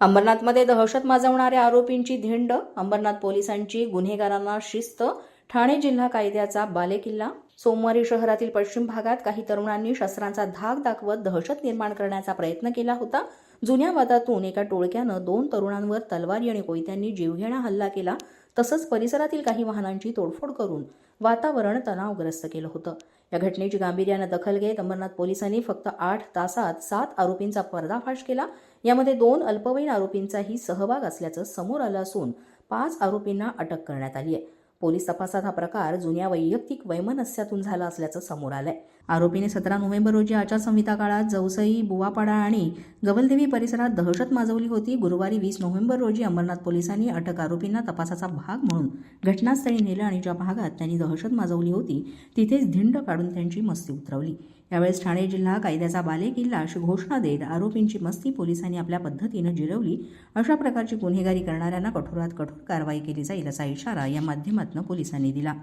अंबरनाथमध्ये दहशत माजवणाऱ्या आरोपींची धिंड अंबरनाथ पोलिसांची गुन्हेगारांना शिस्त ठाणे जिल्हा कायद्याचा बालेकिल्ला सोमवारी शहरातील पश्चिम भागात काही तरुणांनी शस्त्रांचा धाक दाखवत दहशत निर्माण करण्याचा प्रयत्न केला होता. जुन्या वादातून एका टोळक्यानं दोन तरुणांवर तलवारी आणि कोयत्यांनी जीवघेणा हल्ला केला तसंच परिसरातील काही वाहनांची तोडफोड करून वातावरण तणावग्रस्त केलं होतं. या घटनेची गांभीर्यानं दखल घेत अंबरनाथ पोलिसांनी फक्त आठ तासात सात आरोपींचा पर्दाफाश केला. यामध्ये दोन अल्पवयीन आरोपींचाही सहभाग असल्याचं समोर आलं असून पाच आरोपींना अटक करण्यात आली आहे. पोलीस तपासात हा प्रकार जुन्या वैयक्तिक वैमनस्यातून झाला असल्याचं समोर आलंय. आरोपीने सतरा नोव्हेंबर रोजी आचारसंहिता काळात जवसई बुवापाडा आणि गवलदेवी परिसरात दहशत माजवली होती. गुरुवारी वीस नोव्हेंबर रोजी अंबरनाथ पोलिसांनी अटक आरोपींना तपासाचा भाग म्हणून घटनास्थळी नेलं आणि ज्या भागात त्यांनी दहशत माजवली होती तिथेच धिंड काढून त्यांची मस्ती उतरवली. यावेळेस ठाणे जिल्हा कायद्याचा बालेकिल्ला अशी घोषणा देत आरोपींची मस्ती पोलिसांनी आपल्या पद्धतीनं जिरवली. अशा प्रकारची गुन्हेगारी करणाऱ्यांना कठोरात कठोर कारवाई केली जाईल असा इशारा या माध्यमात माध्यमातून पोलिसांनी दिला.